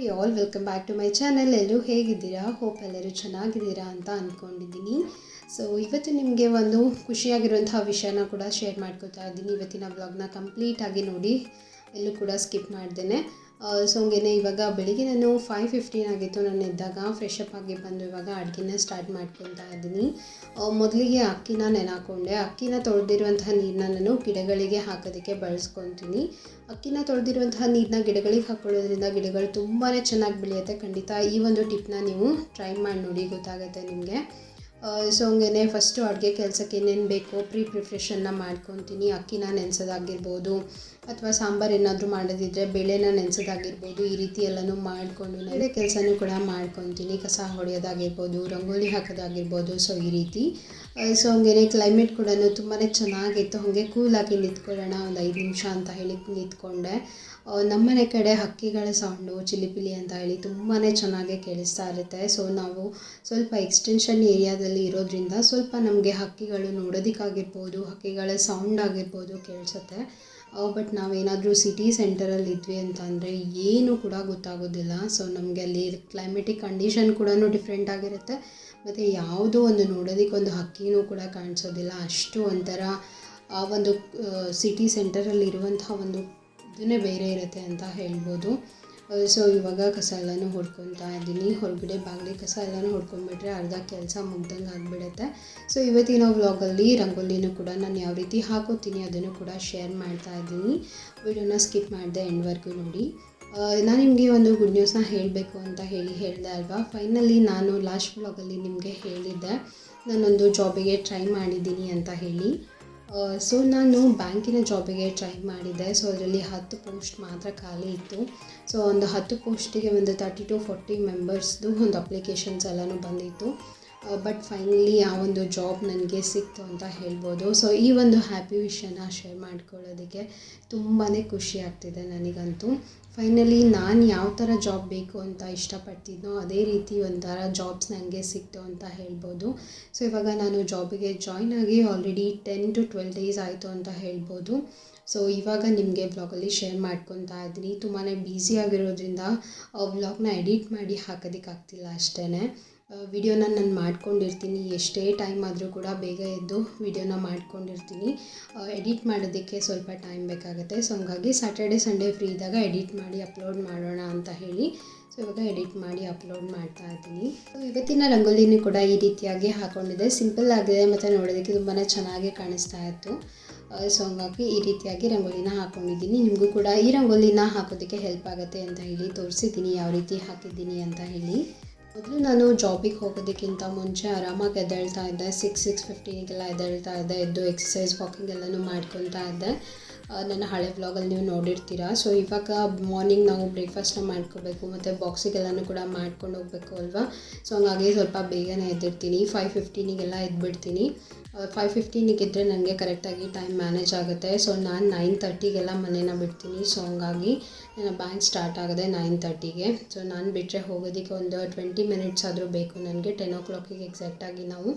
Hi all welcome back to my channel ಎಲ್ಲರೂ ಹೇಗಿದ್ದೀರಾ? Hope ಎಲ್ಲರೂ ಚೆನ್ನಾಗಿದ್ದೀರಾ ಅಂತ ಅಂದ್ಕೊಂಡಿದ್ದೀನಿ ಸೊ ಇವತ್ತು ನಿಮಗೆ ಒಂದು ಖುಷಿಯಾಗಿರುವಂತಹ ವಿಷಯನ ಕೂಡ ಶೇರ್ ಮಾಡ್ಕೊತಾ ಇದ್ದೀನಿ. ಇವತ್ತಿನ ವ್ಲಾಗ್ನ ಕಂಪ್ಲೀಟಾಗಿ ನೋಡಿ. ಎಲ್ಲೂ ಕೂಡ ಸ್ಕಿಪ್ ಮಾಡ್ದೇನೆ. ಸೊ ಹಂಗೇನೆ ಇವಾಗ ಬೆಳಿಗ್ಗೆ ನಾನು ಫೈವ್ ಫಿಫ್ಟೀನ್ ಆಗಿತ್ತು. ನಾನು ಎದ್ದಾಗ ಫ್ರೆಶ್ ಅಪ್ ಆಗಿ ಬಂದು ಇವಾಗ ಅಡುಗೆನ ಸ್ಟಾರ್ಟ್ ಮಾಡ್ಕೊತಾ ಇದ್ದೀನಿ. ಮೊದಲಿಗೆ ಅಕ್ಕಿನ ನೆನಾಕೊಂಡೆ. ಅಕ್ಕಿನ ತೊಳೆದಿರುವಂತಹ ನೀರನ್ನ ನಾನು ಗಿಡಗಳಿಗೆ ಹಾಕೋದಕ್ಕೆ ಬಳಸ್ಕೊತೀನಿ. ಅಕ್ಕಿನ ತೊಳೆದಿರುವಂತಹ ನೀರನ್ನ ಗಿಡಗಳಿಗೆ ಹಾಕೊಳ್ಳೋದ್ರಿಂದ ಗಿಡಗಳು ತುಂಬಾ ಚೆನ್ನಾಗಿ ಬೆಳೆಯುತ್ತೆ. ಖಂಡಿತ ಈ ಒಂದು ಟಿಪ್ನ ನೀವು ಟ್ರೈ ಮಾಡಿ ನೋಡಿ, ಗೊತ್ತಾಗುತ್ತೆ ನಿಮಗೆ. ಸೊ ಹಂಗೇ ಫಸ್ಟು ಅಡುಗೆ ಕೆಲಸಕ್ಕೆ ಏನೇನು ಬೇಕೋ ಪ್ರೀ ಪ್ರಿಪ್ರೇಷನ್ನ ಮಾಡ್ಕೊತೀನಿ. ಅಕ್ಕಿನ ನೆನೆಸೋದಾಗಿರ್ಬೋದು ಅಥವಾ ಸಾಂಬಾರು ಏನಾದರೂ ಮಾಡೋದಿದ್ರೆ ಬೆಳೆನ ನೆನೆಸೋದಾಗಿರ್ಬೋದು ಈ ರೀತಿ ಎಲ್ಲನೂ ಮಾಡಿಕೊಂಡು ಬೇರೆ ಕೆಲಸನೂ ಕೂಡ ಮಾಡ್ಕೊತೀನಿ. ಕಸ ಹೊಡೆಯೋದಾಗಿರ್ಬೋದು, ರಂಗೋಲಿ ಹಾಕೋದಾಗಿರ್ಬೋದು ಸೊ ಈ ರೀತಿ. ಸೊ ಹಂಗೇ ಕ್ಲೈಮೇಟ್ ಕೂಡ ತುಂಬಾ ಚೆನ್ನಾಗಿತ್ತು ಹಾಗೆ ಕೂಲಾಗಿ ನಿಂತ್ಕೊಳ್ಳೋಣ, ಒಂದು ಐದು ನಿಮಿಷ ಅಂತ ಹೇಳಿ ನಿಂತ್ಕೊಂಡೆ. ನಮ್ಮನೆ ಕಡೆ ಹಕ್ಕಿಗಳ ಸೌಂಡು, ಚಿಲಿಪಿಲಿ ಅಂತ ಹೇಳಿ ತುಂಬಾ ಚೆನ್ನಾಗಿ ಕೇಳಿಸ್ತಾ ಇರುತ್ತೆ. ಸೊ ನಾವು ಸ್ವಲ್ಪ ಎಕ್ಸ್ಟೆನ್ಷನ್ ಏರಿಯಾದಲ್ಲಿ ಇರೋದ್ರಿಂದ ಸ್ವಲ್ಪ ನಮಗೆ ಹಕ್ಕಿಗಳು ನೋಡೋದಕ್ಕಾಗಿರ್ಬೋದು, ಹಕ್ಕಿಗಳ ಸೌಂಡ್ ಆಗಿರ್ಬೋದು ಕೇಳಿಸುತ್ತೆ. ಬಟ್ ನಾವೇನಾದರೂ ಸಿಟಿ ಸೆಂಟರಲ್ಲಿ ಇದ್ವಿ ಅಂತ ಅಂದರೆ ಏನೂ ಕೂಡ ಗೊತ್ತಾಗೋದಿಲ್ಲ. ಸೊ ನಮಗೆ ಅಲ್ಲಿ ಕ್ಲೈಮೆಟಿಕ್ ಕಂಡೀಷನ್ ಕೂಡ ಡಿಫ್ರೆಂಟ್ ಆಗಿರುತ್ತೆ. ಮತ್ತು ಯಾವುದೋ ಒಂದು ನೋಡೋದಕ್ಕೆ ಒಂದು ಹಕ್ಕಿನೂ ಕೂಡ ಕಾಣಿಸೋದಿಲ್ಲ. ಅಷ್ಟು ಒಂಥರ ಆ ಒಂದು ಸಿಟಿ ಸೆಂಟರಲ್ಲಿ ಇರುವಂತಹ ಒಂದು ಇದನ್ನೇ ಬೇರೆ ಇರುತ್ತೆ ಅಂತ ಹೇಳ್ಬೋದು. ಸೊ ಇವಾಗ ಕಸ ಎಲ್ಲನೂ ಹೊಡ್ಕೊತಾ ಇದ್ದೀನಿ. ಹೊರಗಡೆ ಬಾಗಿಲಿ ಕಸ ಎಲ್ಲನೂ ಹೊಡ್ಕೊಂಡ್ಬಿಟ್ರೆ ಅರ್ಧ ಕೆಲಸ ಮುಗ್ದಂಗೆ ಆಗಿಬಿಡುತ್ತೆ. ಸೊ ಇವತ್ತಿನ ವ್ಲಾಗಲ್ಲಿ ರಂಗೋಲಿನೂ ಕೂಡ ನಾನು ಯಾವ ರೀತಿ ಹಾಕೋತೀನಿ ಅದನ್ನು ಕೂಡ ಶೇರ್ ಮಾಡ್ತಾ ಇದ್ದೀನಿ. ವಿಡಿಯೋನ ಸ್ಕಿಪ್ ಮಾಡಿದೆ ಎಂಡ್ವರೆಗೂ ನೋಡಿ. ನಾನು ನಿಮಗೆ ಒಂದು ಗುಡ್ ನ್ಯೂಸ್ನ ಹೇಳಬೇಕು ಅಂತ ಹೇಳಿ ಹೇಳಿದೆ ಅಲ್ವಾ? ಫೈನಲಿ ನಾನು ಲಾಸ್ಟ್ ವ್ಲಾಗಲ್ಲಿ ನಿಮಗೆ ಹೇಳಿದ್ದೆ. ನಾನೊಂದು ಜಾಬಿಗೆ ಟ್ರೈ ಮಾಡಿದ್ದೀನಿ ಅಂತ ಹೇಳಿ. ಸೊ ನಾನು ಬ್ಯಾಂಕಿನ ಜಾಬಿಗೆ ಟ್ರೈ ಮಾಡಿದ್ದೆ ಸೊ ಅದರಲ್ಲಿ ಹತ್ತು ಪೋಸ್ಟ್ ಮಾತ್ರ ಖಾಲಿ ಇತ್ತು. ಸೊ ಒಂದು ಹತ್ತು ಪೋಸ್ಟಿಗೆ ಒಂದು ತರ್ಟಿ ಟು ಫೋರ್ಟಿ ಮೆಂಬರ್ಸ್ದು ಒಂದು ಅಪ್ಲಿಕೇಶನ್ಸ್ ಎಲ್ಲನೂ ಬಂದಿತ್ತು. ಬಟ್ ಫೈನಲಿ ಆ ಒಂದು ಜಾಬ್ ನನಗೆ ಸಿಕ್ತು ಅಂತ ಹೇಳ್ಬೋದು. ಸೊ ಈ ಒಂದು ಹ್ಯಾಪಿ ವಿಷಯನ ಶೇರ್ ಮಾಡ್ಕೊಳ್ಳೋದಕ್ಕೆ ತುಂಬಾ ಖುಷಿ ಆಗ್ತಿದೆ ನನಗಂತೂ. ಫೈನಲಿ ನಾನು ಯಾವ ಥರ ಜಾಬ್ ಬೇಕು ಅಂತ ಇಷ್ಟಪಡ್ತಿದ್ನೋ ಅದೇ ರೀತಿ ಒಂಥರ ಜಾಬ್ಸ್ ನನಗೆ ಸಿಕ್ತು ಅಂತ ಹೇಳ್ಬೋದು. ಸೊ ಇವಾಗ ನಾನು ಜಾಬಿಗೆ ಜಾಯ್ನ್ ಆಗಿ already ten to twelve days ಆಯಿತು ಅಂತ ಹೇಳ್ಬೋದು. ಸೊ ಇವಾಗ ನಿಮಗೆ ವ್ಲಾಗಲ್ಲಿ ಶೇರ್ ಮಾಡ್ಕೊತಾ ಇದ್ದೀನಿ. ತುಂಬಾ ಬ್ಯುಸಿ ಆಗಿರೋದ್ರಿಂದ ವ್ಲಾಗ್ನ ಎಡಿಟ್ ಮಾಡಿ ಹಾಕೋದಕ್ಕಾಗ್ತಿಲ್ಲ ಅಷ್ಟೇ ವಿಡಿಯೋನ ನಾನು ಮಾಡ್ಕೊಂಡಿರ್ತೀನಿ. ಎಷ್ಟೇ ಟೈಮ್ ಆದರೂ ಕೂಡ ಬೇಗ ಎದ್ದು ವಿಡಿಯೋನ ಮಾಡ್ಕೊಂಡಿರ್ತೀನಿ. ಎಡಿಟ್ ಮಾಡೋದಕ್ಕೆ ಸ್ವಲ್ಪ ಟೈಮ್ ಬೇಕಾಗುತ್ತೆ. ಸೊ ಹಂಗಾಗಿ ಸ್ಯಾಟರ್ಡೆ ಸಂಡೇ ಫ್ರೀ ಇದ್ದಾಗ ಎಡಿಟ್ ಮಾಡಿ ಅಪ್ಲೋಡ್ ಮಾಡೋಣ ಅಂತ ಹೇಳಿ. ಸೊ ಇವಾಗ ಎಡಿಟ್ ಮಾಡಿ ಅಪ್ಲೋಡ್ ಮಾಡ್ತಾ ಇದ್ದೀನಿ. ಸೊ ಇವತ್ತಿನ ರಂಗೋಲಿನೂ ಕೂಡ ಈ ರೀತಿಯಾಗಿ ಹಾಕೊಂಡಿದೆ ಸಿಂಪಲ್ ಆಗಿದೆ ಮತ್ತು ನೋಡೋದಕ್ಕೆ ತುಂಬಾ ಚೆನ್ನಾಗಿ ಕಾಣಿಸ್ತಾ ಇತ್ತು. ಸೊ ಹಂಗಾಗಿ ಈ ರೀತಿಯಾಗಿ ರಂಗೋಲಿನ ಹಾಕ್ಕೊಂಡಿದ್ದೀನಿ ನಿಮಗೂ ಕೂಡ ಈ ರಂಗೋಲಿನ ಹಾಕೋದಕ್ಕೆ ಹೆಲ್ಪ್ ಆಗುತ್ತೆ ಅಂತ ಹೇಳಿ ತೋರಿಸಿದ್ದೀನಿ. ಯಾವ ರೀತಿ ಹಾಕಿದ್ದೀನಿ ಅಂತ ಹೇಳಿ. ಮೊದಲು ನಾನು ಜಾಬಿಗೆ ಹೋಗೋದಕ್ಕಿಂತ ಮುಂಚೆ ಆರಾಮಾಗಿ ಎದ್ದೇಳ್ತಾ ಇದ್ದೆ. ಸಿಕ್ಸ್ ಸಿಕ್ಸ್ ಫಿಫ್ಟೀನಿಗೆಲ್ಲ ಎದ್ದೇಳ್ತಾ ಇದ್ದೆ. ಎದ್ದು ಎಕ್ಸಸೈಸ್ ವಾಕಿಂಗ್ ಎಲ್ಲನೂ ಮಾಡ್ಕೊತಾ ಇದ್ದೆ. ನನ್ನ ಹಳೆ ವ್ಲಾಗಲ್ಲಿ ನೀವು ನೋಡಿರ್ತೀರ. ಸೊ ಇವಾಗ ಮಾರ್ನಿಂಗ್ ನಾವು ಬ್ರೇಕ್ಫಾಸ್ಟ್ನ ಮಾಡ್ಕೋಬೇಕು, ಮತ್ತು ಬಾಕ್ಸಿಗೆಲ್ಲನೂ ಕೂಡ ಮಾಡ್ಕೊಂಡು ಹೋಗಬೇಕು ಅಲ್ವಾ? ಸೊ ಹಂಗಾಗಿ ಸ್ವಲ್ಪ ಬೇಗನೆ ಎದ್ದಿರ್ತೀನಿ. ಫೈವ್ ಫಿಫ್ಟೀನಿಗೆಲ್ಲ ಎದ್ಬಿಡ್ತೀನಿ. ಫೈವ್ ಫಿಫ್ಟೀನಿಗೆ ಇದ್ದರೆ ನನಗೆ ಕರೆಕ್ಟಾಗಿ ಟೈಮ್ ಮ್ಯಾನೇಜ್ ಆಗುತ್ತೆ. ಸೊ ನಾನು ನೈನ್ ತರ್ಟಿಗೆಲ್ಲ ಮನೇನ ಬಿಡ್ತೀನಿ. ಸೊ ಹಂಗಾಗಿ ನನ್ನ ಬ್ಯಾಂಕ್ ಸ್ಟಾರ್ಟ್ ಆಗಿದೆ ನೈನ್ ತರ್ಟಿಗೆ ಸೊ ನಾನು ಬಿಟ್ಟರೆ ಹೋಗೋದಕ್ಕೆ ಒಂದು ಟ್ವೆಂಟಿ ಮಿನಿಟ್ಸ್ ಆದರೂ ಬೇಕು. ನನಗೆ ಟೆನ್ ಓ ಕ್ಲಾಕಿಗೆ ಎಕ್ಸಾಕ್ಟಾಗಿ ನಾವು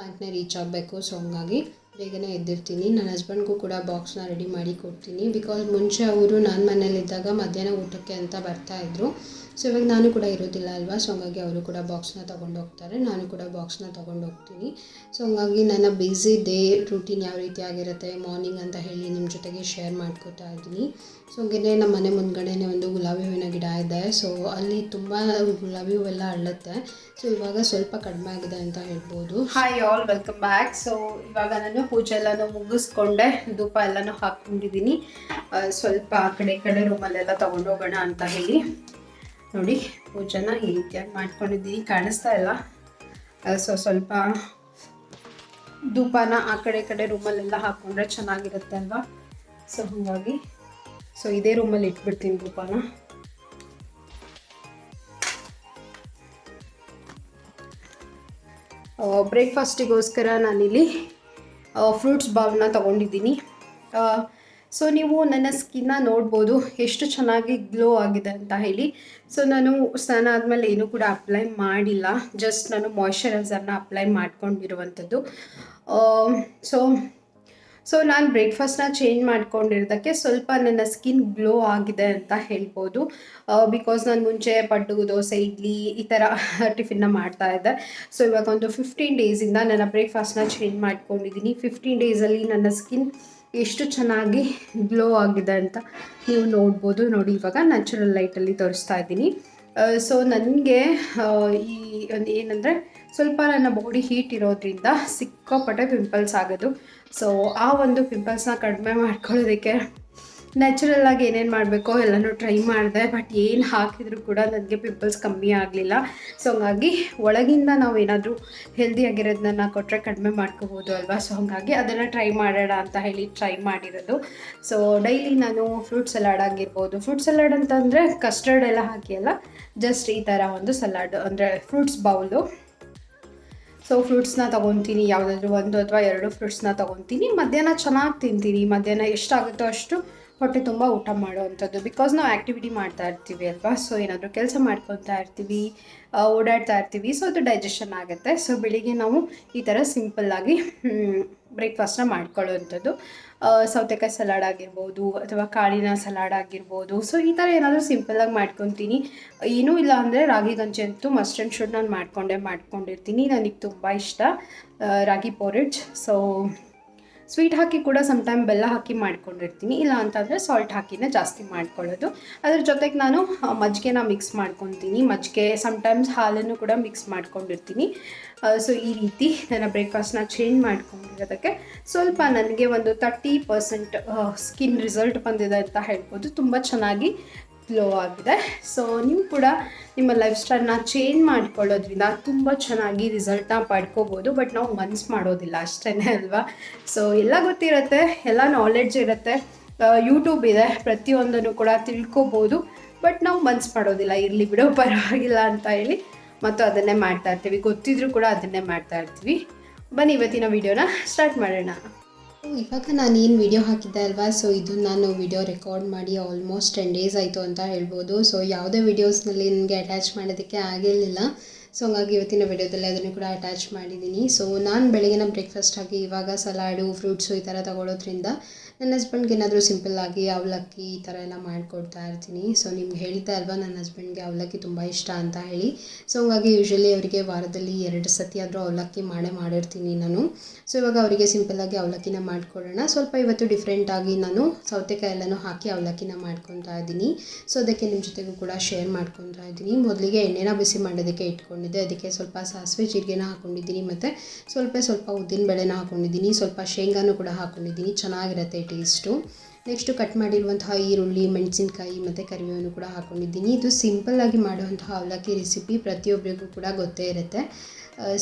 ಬ್ಯಾಂಕ್ನ ರೀಚ್ ಆಗಬೇಕು. ಸೊ ಹಂಗಾಗಿ ಬೇಗನೆ ಎದ್ದಿರ್ತೀನಿ. ನನ್ನ ಹಸ್ಬೆಂಡ್ಗೂ ಕೂಡ ಬಾಕ್ಸ್ನ ರೆಡಿ ಮಾಡಿ ಕೊಡ್ತೀನಿ. ಬಿಕಾಸ್ ಮುಂಚೆ ಅವರು ನಾನು ಮನೇಲಿದ್ದಾಗ ಮಧ್ಯಾಹ್ನ ಊಟಕ್ಕೆ ಅಂತ ಬರ್ತಾಯಿದ್ರು ಸೊ ಇವಾಗ ನಾನು ಕೂಡ ಇರೋದಿಲ್ಲ ಅಲ್ವಾ? ಸೊ ಹಂಗಾಗಿ ಅವರು ಕೂಡ ಬಾಕ್ಸ್ನ ತೊಗೊಂಡು ಹೋಗ್ತಾರೆ. ನಾನು ಕೂಡ ಬಾಕ್ಸ್ನ ತೊಗೊಂಡು ಹೋಗ್ತೀನಿ. ಸೊ ಹಂಗಾಗಿ ನನ್ನ ಬ್ಯುಸಿ ಡೇ ರೂಟೀನ್ ಯಾವ ರೀತಿ ಆಗಿರುತ್ತೆ ಮಾರ್ನಿಂಗ್ ಅಂತ ಹೇಳಿ ನಿಮ್ಮ ಜೊತೆಗೆ ಶೇರ್ ಮಾಡ್ಕೋತಾ ಇದ್ದೀನಿ. ಸೊ ಹಂಗೆ ನಮ್ಮ ಮನೆ ಮುಂದ್ಗಡೆನೇ ಒಂದು ಗುಲಾಬಿ ಹೂವಿನ ಗಿಡ ಇದೆ. ಸೊ ಅಲ್ಲಿ ತುಂಬ ಗುಲಾಬಿ ಹೂವೆಲ್ಲ ಅಳ್ಳುತ್ತೆ ಸೊ ಇವಾಗ ಸ್ವಲ್ಪ ಕಡಿಮೆ ಆಗಿದೆ ಅಂತ ಹೇಳ್ಬೋದು. Hi all welcome back so ಇವಾಗ ನಾನು ಪೂಜೆ ಎಲ್ಲಾನು ಮುಗಿಸ್ಕೊಂಡೆ. ಧೂಪ ಎಲ್ಲನೂ ಹಾಕ್ಕೊಂಡಿದ್ದೀನಿ. ಸ್ವಲ್ಪ ಆ ಕಡೆ ಈ ಕಡೆ ರೂಮಲ್ಲೆಲ್ಲ ತೊಗೊಂಡೋಗೋಣ ಅಂತ ಹೇಳಿ. ನೋಡಿ, ಪೂಜೆನ ಈ ರೀತಿಯಾಗಿ ಮಾಡ್ಕೊಂಡಿದ್ದೀನಿ. ಕಾಣಿಸ್ತಾ ಇಲ್ಲ. ಸೊ, ಸ್ವಲ್ಪ ಧೂಪನ ಆ ಕಡೆ ಕಡೆ ರೂಮಲ್ಲೆಲ್ಲ ಹಾಕ್ಕೊಂಡ್ರೆ ಚೆನ್ನಾಗಿರುತ್ತೆ ಅಲ್ವಾ? ಸೊ, ಹಾಗಾಗಿ, ಸೊ, ಇದೇ ರೂಮಲ್ಲಿ ಇಟ್ಬಿಡ್ತೀನಿ ಧೂಪನ. ಬ್ರೇಕ್ಫಾಸ್ಟಿಗೋಸ್ಕರ ನಾನಿಲ್ಲಿ ಫ್ರೂಟ್ಸ್ ಬಾವ್ನ ತೊಗೊಂಡಿದ್ದೀನಿ. ಸೊ ನೀವು ನನ್ನ ಸ್ಕಿನ್ನ ನೋಡ್ಬೋದು. ಎಷ್ಟು ಚೆನ್ನಾಗಿ ಗ್ಲೋ ಆಗಿದೆ ಅಂತ ಹೇಳಿ. ಸೊ ನಾನು ಸ್ನಾನ ಆದಮೇಲೆ ಏನೂ ಕೂಡ ಅಪ್ಲೈ ಮಾಡಿಲ್ಲ. ಜಸ್ಟ್ ನಾನು ಮಾಯ್ಶ್ಚರೈಸರ್ನ ಅಪ್ಲೈ ಮಾಡ್ಕೊಂಡಿರುವಂಥದ್ದು. ಸೊ ಸೊ ನಾನು ಬ್ರೇಕ್ಫಾಸ್ಟ್ನ ಚೇಂಜ್ ಮಾಡ್ಕೊಂಡಿರೋದಕ್ಕೆ ಸ್ವಲ್ಪ ನನ್ನ ಸ್ಕಿನ್ ಗ್ಲೋ ಆಗಿದೆ ಅಂತ ಹೇಳ್ಬೋದು. ಬಿಕಾಸ್ ನಾನು ಮುಂಚೆ ಪಡ್ಡು, ದೋಸೆ, ಇಡ್ಲಿ ಈ ಥರ ಟಿಫಿನ್ನ ಮಾಡ್ತಾ ಇದ್ದೆ. ಸೊ ಇವಾಗ ಒಂದು ಫಿಫ್ಟೀನ್ ಡೇಸಿಂದ ನನ್ನ ಬ್ರೇಕ್ಫಾಸ್ಟ್ನ ಚೇಂಜ್ ಮಾಡ್ಕೊಂಡಿದ್ದೀನಿ. ಫಿಫ್ಟೀನ್ ಡೇಸಲ್ಲಿ ನನ್ನ ಸ್ಕಿನ್ ಎಷ್ಟು ಚೆನ್ನಾಗಿ ಗ್ಲೋ ಆಗಿದೆ ಅಂತ ನೀವು ನೋಡ್ಬೋದು. ನೋಡಿ, ಇವಾಗ ನ್ಯಾಚುರಲ್ ಲೈಟಲ್ಲಿ ತೋರಿಸ್ತಾ ಇದ್ದೀನಿ. ಸೊ ನನಗೆ ಈ ಒಂದು ಏನಂದರೆ, ಸ್ವಲ್ಪ ನನ್ನ ಬಾಡಿ ಹೀಟ್ ಇರೋದ್ರಿಂದ ಸಿಕ್ಕಾಪಟ್ಟೆ ಪಿಂಪಲ್ಸ್ ಆಗೋದು. ಸೊ ಆ ಒಂದು ಪಿಂಪಲ್ಸ್ನ ಕಡಿಮೆ ಮಾಡ್ಕೊಳ್ಳೋದಕ್ಕೆ ನ್ಯಾಚುರಲ್ ಆಗಿ ಏನೇನು ಮಾಡಬೇಕೋ ಎಲ್ಲನೂ ಟ್ರೈ ಮಾಡಿದೆ ಬಟ್ ಏನು ಹಾಕಿದರೂ ಕೂಡ ನನಗೆ ಪಿಂಪಲ್ಸ್ ಕಮ್ಮಿ ಆಗಲಿಲ್ಲ. ಸೊ ಹಂಗಾಗಿ ಒಳಗಿಂದ ನಾವು ಏನಾದರೂ ಹೆಲ್ದಿಯಾಗಿರೋದನ್ನ ಕೊಟ್ಟರೆ ಕಡಿಮೆ ಮಾಡ್ಕೋಬೋದು ಅಲ್ವಾ? ಸೊ ಹಂಗಾಗಿ ಅದನ್ನು ಟ್ರೈ ಮಾಡೋಣ ಅಂತ ಹೇಳಿ ಟ್ರೈ ಮಾಡಿರೋದು. ಸೊ ಡೈಲಿ ನಾನು ಫ್ರೂಟ್ ಸಲಾಡ್ ಆಗಿರ್ಬೋದು. ಫ್ರೂಟ್ ಸಲಾಡ್ ಅಂತಂದರೆ ಕಸ್ಟರ್ಡ್ ಎಲ್ಲ ಹಾಕಿ ಅಲ್ಲ ಜಸ್ಟ್ ಈ ಥರ ಒಂದು ಸಲಾಡ್ ಅಂದರೆ ಫ್ರೂಟ್ಸ್ ಬೌಲು ಸೊ ಫ್ರೂಟ್ಸ್ನ ತೊಗೊತೀನಿ, ಯಾವುದಾದ್ರೂ ಒಂದು ಅಥವಾ ಎರಡು ಫ್ರೂಟ್ಸ್ನ ತೊಗೊತೀನಿ. ಮಧ್ಯಾಹ್ನ ಚೆನ್ನಾಗಿ ತಿಂತೀನಿ. ಮಧ್ಯಾಹ್ನ ಎಷ್ಟಾಗುತ್ತೋ ಅಷ್ಟು ಹೊಟ್ಟೆ ತುಂಬ ಊಟ ಮಾಡುವಂಥದ್ದು ಬಿಕಾಸ್ ನಾವು ಆ್ಯಕ್ಟಿವಿಟಿ ಮಾಡ್ತಾ ಇರ್ತೀವಿ ಅಲ್ವಾ? ಸೊ ಏನಾದರೂ ಕೆಲಸ ಮಾಡ್ಕೊತಾ ಇರ್ತೀವಿ ಓಡಾಡ್ತಾ ಇರ್ತೀವಿ ಸೊ ಅದು ಡೈಜೆಷನ್ ಆಗುತ್ತೆ. ಸೊ ಬೆಳಿಗ್ಗೆ ನಾವು ಈ ಥರ ಸಿಂಪಲ್ಲಾಗಿ ಬ್ರೇಕ್ಫಾಸ್ಟ್ನ ಮಾಡ್ಕೊಳ್ಳೋವಂಥದ್ದು. ಸೌತೆಕಾಯಿ ಸಲಾಡ್ ಆಗಿರ್ಬೋದು, ಅಥವಾ ಕಾಳಿನ ಸಲಾಡ್ ಆಗಿರ್ಬೋದು. ಸೊ ಈ ಥರ ಏನಾದರೂ ಸಿಂಪಲ್ಲಾಗಿ ಮಾಡ್ಕೊತೀನಿ. ಏನೂ ಇಲ್ಲ ಅಂದರೆ ರಾಗಿ ಗಂಜಿ ಅಂತೂ ಮಸ್ಟ್ ಆ್ಯಂಡ್ ಶುಡ್ ನಾನು ಮಾಡಿಕೊಂಡೇ ಮಾಡ್ಕೊಂಡಿರ್ತೀನಿ. ನನಗೆ ತುಂಬ ಇಷ್ಟ. ರಾಗಿ ಪೋರಿಡ್ಜ್ ಸೊ ಸ್ವೀಟ್ ಹಾಕಿ ಕೂಡ ಸಮ್ಟೈಮ್ ಬೆಲ್ಲ ಹಾಕಿ ಮಾಡ್ಕೊಂಡಿರ್ತೀನಿ. ಇಲ್ಲ ಅಂತಂದರೆ ಸಾಲ್ಟ್ ಹಾಕಿನೇ ಜಾಸ್ತಿ ಮಾಡ್ಕೊಳ್ಳೋದು. ಅದ್ರ ಜೊತೆಗೆ ನಾನು ಮಜ್ಜಿಗೆನ ಮಿಕ್ಸ್ ಮಾಡ್ಕೊತೀನಿ. ಮಜ್ಜಿಗೆ ಸಮ್ಟೈಮ್ಸ್ ಹಾಲನ್ನು ಕೂಡ ಮಿಕ್ಸ್ ಮಾಡ್ಕೊಂಡಿರ್ತೀನಿ. ಸೊ ಈ ರೀತಿ ನನ್ನ ಬ್ರೇಕ್ಫಾಸ್ಟ್ನ ಚೇಂಜ್ ಮಾಡ್ಕೊಂಡಿರೋದಕ್ಕೆ ಸ್ವಲ್ಪ ನನಗೆ ಒಂದು ತರ್ಟಿ ಪರ್ಸೆಂಟ್ ಸ್ಕಿನ್ ರಿಸಲ್ಟ್ ಬಂದಿದೆ ಅಂತ ಹೇಳ್ಬೋದು. ತುಂಬ ಚೆನ್ನಾಗಿ ಗ್ಲೋ ಆಗಿದೆ. ಸೊ ನೀವು ಕೂಡ ನಿಮ್ಮ ಲೈಫ್ ಸ್ಟೈಲ್ನ ಚೇಂಜ್ ಮಾಡ್ಕೊಳ್ಳೋದ್ರಿಂದ ತುಂಬ ಚೆನ್ನಾಗಿ ರಿಸಲ್ಟ್ನ ಪಡ್ಕೋಬೋದು. ಬಟ್ ನಾವು ಮನ್ಸು ಮಾಡೋದಿಲ್ಲ ಅಷ್ಟೇ ಅಲ್ವಾ? ಸೊ ಎಲ್ಲ ಗೊತ್ತಿರುತ್ತೆ, ಎಲ್ಲ ನಾಲೆಡ್ಜ್ ಇರುತ್ತೆ. ಯೂಟ್ಯೂಬ್ ಇದೆ, ಪ್ರತಿಯೊಂದನ್ನು ಕೂಡ ತಿಳ್ಕೊಬೋದು. ಬಟ್ ನಾವು ಮನ್ಸು ಮಾಡೋದಿಲ್ಲ, ಇರಲಿ ಬಿಡೋ, ಪರವಾಗಿಲ್ಲ ಅಂತ ಹೇಳಿ ಮತ್ತು ಅದನ್ನೇ ಮಾಡ್ತಾ ಇರ್ತೀವಿ. ಗೊತ್ತಿದ್ರೂ ಕೂಡ ಅದನ್ನೇ ಮಾಡ್ತಾ ಇರ್ತೀವಿ. ಬನ್ನಿ, ಇವತ್ತಿನ ವಿಡಿಯೋನ ಸ್ಟಾರ್ಟ್ ಮಾಡೋಣ. ಇವಾಗ ನಾನು ಏನು ವಿಡಿಯೋ ಹಾಕಿದ್ದೆ ಅಲ್ವಾ? ಸೊ ಇದು ನಾನು ವಿಡಿಯೋ ರೆಕಾರ್ಡ್ ಮಾಡಿ ಆಲ್ಮೋಸ್ಟ್ ಟೆನ್ ಡೇಸ್ ಆಯಿತು ಅಂತ ಹೇಳ್ಬೋದು. ಸೊ ಯಾವುದೇ ವಿಡಿಯೋಸ್ನಲ್ಲಿ ನನಗೆ ಅಟ್ಯಾಚ್ ಮಾಡೋದಕ್ಕೆ ಆಗಿರಲಿಲ್ಲ. ಸೊ ಹಂಗಾಗಿ ಇವತ್ತಿನ ವಿಡಿಯೋದಲ್ಲಿ ಅದನ್ನು ಕೂಡ ಅಟ್ಯಾಚ್ ಮಾಡಿದ್ದೀನಿ. ಸೊ ನಾನು ಬೆಳಗಿನ ಬ್ರೇಕ್ಫಾಸ್ಟ್ ಆಗಿ ಇವಾಗ ಸಲಾಡು ಫ್ರೂಟ್ಸು ಈ ಥರ ತಗೊಳ್ಳೋದ್ರಿಂದ ನನ್ನ ಹಸ್ಬೆಂಡ್ಗೆ ಏನಾದರೂ ಸಿಂಪಲ್ಲಾಗಿ ಅವಲಕ್ಕಿ ಈ ಥರ ಎಲ್ಲ ಮಾಡಿಕೊಡ್ತಾ ಇರ್ತೀನಿ. ಸೊ ನಿಮ್ಗೆ ಹೇಳ್ತಾ ಅಲ್ವಾ ನನ್ನ ಹಸ್ಬೆಂಡ್ಗೆ ಅವಲಕ್ಕಿ ತುಂಬ ಇಷ್ಟ ಅಂತ ಹೇಳಿ. ಸೊ ಹಾಗಾಗಿ ಯೂಶ್ವಲಿ ಅವರಿಗೆ ವಾರದಲ್ಲಿ ಎರಡು ಸತಿ ಆದರೂ ಅವಲಕ್ಕಿ ಮಾಡೇ ಮಾಡಿರ್ತೀನಿ ನಾನು. ಸೊ ಇವಾಗ ಅವರಿಗೆ ಸಿಂಪಲ್ಲಾಗಿ ಅವಲಕ್ಕಿನ ಮಾಡಿಕೊಡೋಣ. ಸ್ವಲ್ಪ ಇವತ್ತು ಡಿಫ್ರೆಂಟಾಗಿ ನಾನು ಸೌತೆಕಾಯಿ ಎಲ್ಲನೂ ಹಾಕಿ ಅವಲಕ್ಕಿನ ಮಾಡ್ಕೊತಾ ಇದ್ದೀನಿ. ಸೊ ಅದಕ್ಕೆ ನಿಮ್ಮ ಜೊತೆಗೂ ಕೂಡ ಶೇರ್ ಮಾಡ್ಕೊತಾ ಇದ್ದೀನಿ. ಮೊದಲಿಗೆ ಎಣ್ಣೆನ ಬಿಸಿ ಮಾಡೋದಕ್ಕೆ ಇಟ್ಕೊಂಡಿದ್ದೆ. ಅದಕ್ಕೆ ಸ್ವಲ್ಪ ಸಾಸಿವೆ, ಜೀರಿಗೆನ ಹಾಕ್ಕೊಂಡಿದ್ದೀನಿ ಮತ್ತು ಸ್ವಲ್ಪ ಸ್ವಲ್ಪ ಉದ್ದಿನ ಬೇಳೆನ ಹಾಕ್ಕೊಂಡಿದ್ದೀನಿ ಸ್ವಲ್ಪ ಶೇಂಗಾನು ಕೂಡ ಹಾಕ್ಕೊಂಡಿದ್ದೀನಿ ಚೆನ್ನಾಗಿರುತ್ತೆ ಟೇಸ್ಟು. ನೆಕ್ಸ್ಟು ಕಟ್ ಮಾಡಿರುವಂತಹ ಈರುಳ್ಳಿ, ಮೆಣಸಿನ್ಕಾಯಿ ಮತ್ತು ಕರಿಬೇವನ್ನು ಕೂಡ ಹಾಕ್ಕೊಂಡಿದ್ದೀನಿ ಇದು ಸಿಂಪಲ್ಲಾಗಿ ಮಾಡುವಂತಹ ಅವಲಕ್ಕಿ ರೆಸಿಪಿ ಪ್ರತಿಯೊಬ್ಬರಿಗೂ ಕೂಡ ಗೊತ್ತೇ ಇರುತ್ತೆ.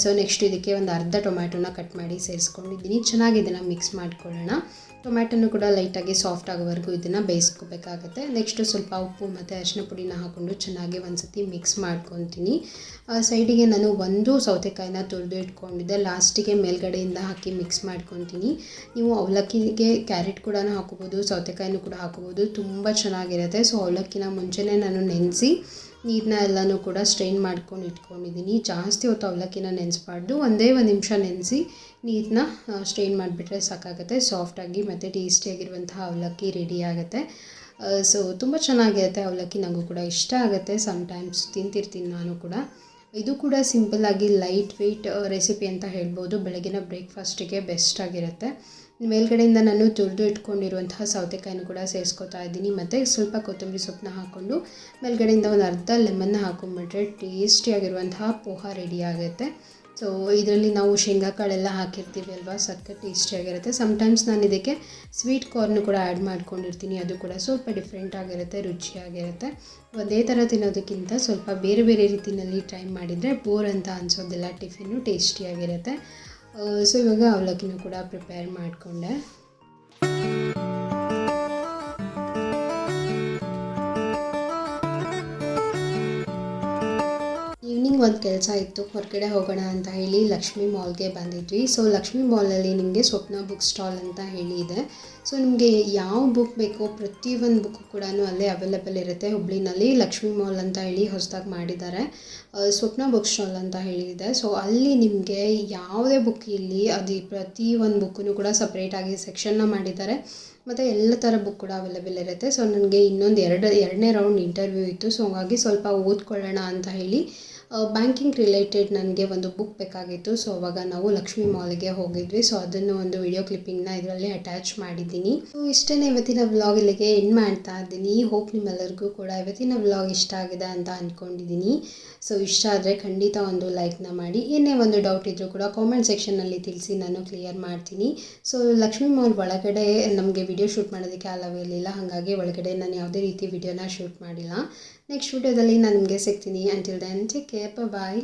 ಸೊ ನೆಕ್ಸ್ಟ್ ಇದಕ್ಕೆ ಒಂದು ಅರ್ಧ ಟೊಮ್ಯಾಟೊನ ಕಟ್ ಮಾಡಿ ಸೇರಿಸ್ಕೊಂಡಿದ್ದೀನಿ. ಚೆನ್ನಾಗಿ ಇದನ್ನು ಮಿಕ್ಸ್ ಮಾಡ್ಕೊಳ್ಳೋಣ. ಟೊಮ್ಯಾಟೊನು ಕೂಡ ಲೈಟಾಗಿ ಸಾಫ್ಟ್ ಆಗೋವರೆಗೂ ಇದನ್ನು ಬೇಯಿಸ್ಕೋಬೇಕಾಗತ್ತೆ. ನೆಕ್ಸ್ಟು ಸ್ವಲ್ಪ ಉಪ್ಪು ಮತ್ತು ಅರಿಶಿನ ಪುಡಿನ ಹಾಕ್ಕೊಂಡು ಚೆನ್ನಾಗಿ ಒಂದು ಸತಿ ಮಿಕ್ಸ್ ಮಾಡ್ಕೊತೀನಿ. ಸೈಡಿಗೆ ನಾನು ಒಂದು ಸೌತೆಕಾಯಿನ ತುರಿದು ಇಟ್ಕೊಂಡಿದ್ದೆ. ಲಾಸ್ಟಿಗೆ ಮೇಲ್ಗಡೆಯಿಂದ ಹಾಕಿ ಮಿಕ್ಸ್ ಮಾಡ್ಕೊತೀನಿ. ನೀವು ಅವಲಕ್ಕಿಗೆ ಕ್ಯಾರೆಟ್ ಕೂಡ ಹಾಕೋಬೋದು ಸೌತೆಕಾಯಿನೂ ಕೂಡ ಹಾಕೋಬೋದು ತುಂಬ ಚೆನ್ನಾಗಿರುತ್ತೆ. ಸೊ ಅವಲಕ್ಕಿನ ಮುಂಚೆನೇ ನಾನು ನೆನೆಸಿ ನೀರನ್ನ ಎಲ್ಲನೂ ಕೂಡ ಸ್ಟ್ರೈನ್ ಮಾಡ್ಕೊಂಡು ಇಟ್ಕೊಂಡಿದ್ದೀನಿ. ಜಾಸ್ತಿ ಹೊತ್ತು ಅವಲಕ್ಕಿನ ನೆನೆಸ್ಬಾರ್ದು. ಒಂದೇ ಒಂದು ನಿಮಿಷ ನೆನೆಸಿ ನೀರನ್ನ ಸ್ಟ್ರೈನ್ ಮಾಡಿಬಿಟ್ರೆ ಸಾಕಾಗುತ್ತೆ. ಸಾಫ್ಟಾಗಿ ಮತ್ತು ಟೇಸ್ಟಿಯಾಗಿರುವಂತಹ ಅವಲಕ್ಕಿ ರೆಡಿ ಆಗುತ್ತೆ. ಸೊ ತುಂಬ ಚೆನ್ನಾಗಿರುತ್ತೆ ಅವಲಕ್ಕಿ. ನನಗೂ ಕೂಡ ಇಷ್ಟ ಆಗುತ್ತೆ. ಸಮ್ಟೈಮ್ಸ್ ತಿಂತಿರ್ತೀನಿ ನಾನು ಕೂಡ. ಇದು ಕೂಡ ಸಿಂಪಲ್ಲಾಗಿ ಲೈಟ್ ವೆಯ್ಟ್ ರೆಸಿಪಿ ಅಂತ ಹೇಳ್ಬೋದು. ಬೆಳಗಿನ ಬ್ರೇಕ್ಫಾಸ್ಟಿಗೆ ಬೆಸ್ಟ್ ಆಗಿರುತ್ತೆ. ಮೇಲ್ಗಡೆಯಿಂದ ನಾನು ತುರಿದು ಇಟ್ಕೊಂಡಿರುವಂತಹ ಸೌತೆಕಾಯಿನೂ ಕೂಡ ಸೇರಿಸ್ಕೊತಾ ಇದ್ದೀನಿ. ಮತ್ತು ಸ್ವಲ್ಪ ಕೊತ್ತಂಬರಿ ಸೊಪ್ಪನ್ನ ಹಾಕ್ಕೊಂಡು ಮೇಲ್ಗಡೆಯಿಂದ ಒಂದು ಅರ್ಧ ಲೆಮನ್ನ ಹಾಕೊಂಡ್ಬಿಟ್ರೆ ಟೇಸ್ಟಿಯಾಗಿರುವಂತಹ ಪೋಹ ರೆಡಿ ಆಗುತ್ತೆ. ಸೊ ಇದರಲ್ಲಿ ನಾವು ಶೇಂಗಾ ಕಾಳೆಲ್ಲ ಹಾಕಿರ್ತೀವಿ ಅಲ್ವಾ? ಸಖತ್ ಟೇಸ್ಟಿಯಾಗಿರುತ್ತೆ. ಸಮ್ಟೈಮ್ಸ್ ನಾನು ಇದಕ್ಕೆ ಸ್ವೀಟ್ ಕಾರ್ನು ಕೂಡ ಆ್ಯಡ್ ಮಾಡ್ಕೊಂಡಿರ್ತೀನಿ. ಅದು ಕೂಡ ಸ್ವಲ್ಪ ಡಿಫ್ರೆಂಟ್ ಆಗಿರುತ್ತೆ, ರುಚಿಯಾಗಿರುತ್ತೆ. ಒಂದೇ ಥರ ತಿನ್ನೋದಕ್ಕಿಂತ ಸ್ವಲ್ಪ ಬೇರೆ ಬೇರೆ ರೀತಿಯಲ್ಲಿ ಟ್ರೈ ಮಾಡಿದರೆ ಬೋರ್ ಅಂತ ಅನಿಸೋದೆಲ್ಲ. ಟಿಫಿನ್ನು ಟೇಸ್ಟಿಯಾಗಿರುತ್ತೆ. ಸೊ ಇವಾಗ ಅವಲಕ್ಕಿನೂ ಕೂಡ ಪ್ರಿಪೇರ್ ಮಾಡಿಕೊಂಡೆ. ಒಂದು ಕೆಲಸ ಇತ್ತು, ಹೊರಗಡೆ ಹೋಗೋಣ ಅಂತ ಹೇಳಿ ಲಕ್ಷ್ಮಿ ಮಾಲ್ಗೆ ಬಂದಿದ್ವಿ. ಸೊ ಲಕ್ಷ್ಮಿ ಮಾಲಲ್ಲಿ ನಿಮಗೆ ಸ್ವಪ್ನ ಬುಕ್ ಸ್ಟಾಲ್ ಅಂತ ಹೇಳಿ ಇದೆ. ಸೊ ನಿಮಗೆ ಯಾವ ಬುಕ್ ಬೇಕೋ ಪ್ರತಿಯೊಂದು ಬುಕ್ ಕೂಡ ಅಲ್ಲೇ ಅವೈಲೇಬಲ್ ಇರುತ್ತೆ. ಹುಬ್ಳಿನಲ್ಲಿ ಲಕ್ಷ್ಮಿ ಮಾಲ್ ಅಂತ ಹೇಳಿ ಹೊಸದಾಗಿ ಮಾಡಿದ್ದಾರೆ. ಸ್ವಪ್ನ ಬುಕ್ ಸ್ಟಾಲ್ ಅಂತ ಹೇಳಿದೆ ಸೊ ಅಲ್ಲಿ ನಿಮಗೆ ಯಾವುದೇ ಬುಕ್ ಇಲ್ಲಿ ಅದು ಪ್ರತಿ ಒಂದು ಬುಕ್ಕನ್ನು ಕೂಡ ಸಪ್ರೇಟಾಗಿ ಸೆಕ್ಷನ್ನ ಮಾಡಿದ್ದಾರೆ. ಮತ್ತು ಎಲ್ಲ ಥರ ಬುಕ್ ಕೂಡ ಅವೈಲೇಬಲ್ ಇರುತ್ತೆ. ಸೊ ನನಗೆ ಇನ್ನೊಂದು ಎರಡು, ಎರಡನೇ ರೌಂಡ್ ಇಂಟರ್ವ್ಯೂ ಇತ್ತು. ಸೊ ಹಾಗಾಗಿ ಸ್ವಲ್ಪ ಓದ್ಕೊಳ್ಳೋಣ ಅಂತ ಹೇಳಿ ಬ್ಯಾಂಕಿಂಗ್ ರಿಲೇಟೆಡ್ ನನಗೆ ಒಂದು ಬುಕ್ ಬೇಕಾಗಿತ್ತು. ಸೊ ಅವಾಗ ನಾವು ಲಕ್ಷ್ಮಿ ಮಾಲ್ಗೆ ಹೋಗಿದ್ವಿ. ಸೊ ಅದನ್ನು ಒಂದು ವಿಡಿಯೋ ಕ್ಲಿಪ್ಪಿಂಗ್ನ ಇದರಲ್ಲಿ ಅಟ್ಯಾಚ್ ಮಾಡಿದ್ದೀನಿ. ಸೊ ಇಷ್ಟೇ ಇವತ್ತಿನ ವ್ಲಾಗ್ ಇಲ್ಲಿಗೆ ಎಂಡ್ ಮಾಡ್ತಾ ಇದ್ದೀನಿ. ಹೋಪ್ ನಿಮ್ಮೆಲ್ಲರಿಗೂ ಕೂಡ ಇವತ್ತಿನ ವ್ಲಾಗ್ ಇಷ್ಟ ಆಗಿದೆ ಅಂತ ಅಂದ್ಕೊಂಡಿದ್ದೀನಿ ಸೊ ಇಷ್ಟ ಆದರೆ ಖಂಡಿತ ಒಂದು ಲೈಕ್ನ ಮಾಡಿ. ಏನೇ ಒಂದು ಡೌಟ್ ಇದ್ದರೂ ಕೂಡ ಕಾಮೆಂಟ್ ಸೆಕ್ಷನಲ್ಲಿ ತಿಳಿಸಿ ನಾನು ಕ್ಲಿಯರ್ ಮಾಡ್ತೀನಿ. ಸೊ ಲಕ್ಷ್ಮಿ ಮಾಲ್ ಒಳಗಡೆ ನಮಗೆ ವಿಡಿಯೋ ಶೂಟ್ ಮಾಡೋದಕ್ಕೆ ಅಲವೇ ಇರಲಿಲ್ಲ. ಹಾಗಾಗಿ ಒಳಗಡೆ ನಾನು ಯಾವುದೇ ರೀತಿ ವಿಡಿಯೋನ ಶೂಟ್ ಮಾಡಿಲ್ಲ. ನೆಕ್ಸ್ಟ್ ವಿಡಿಯೋದಲ್ಲಿ ನಾನು ನಿಮಗೆ ಸಿಗ್ತೀನಿ. Until then take care bye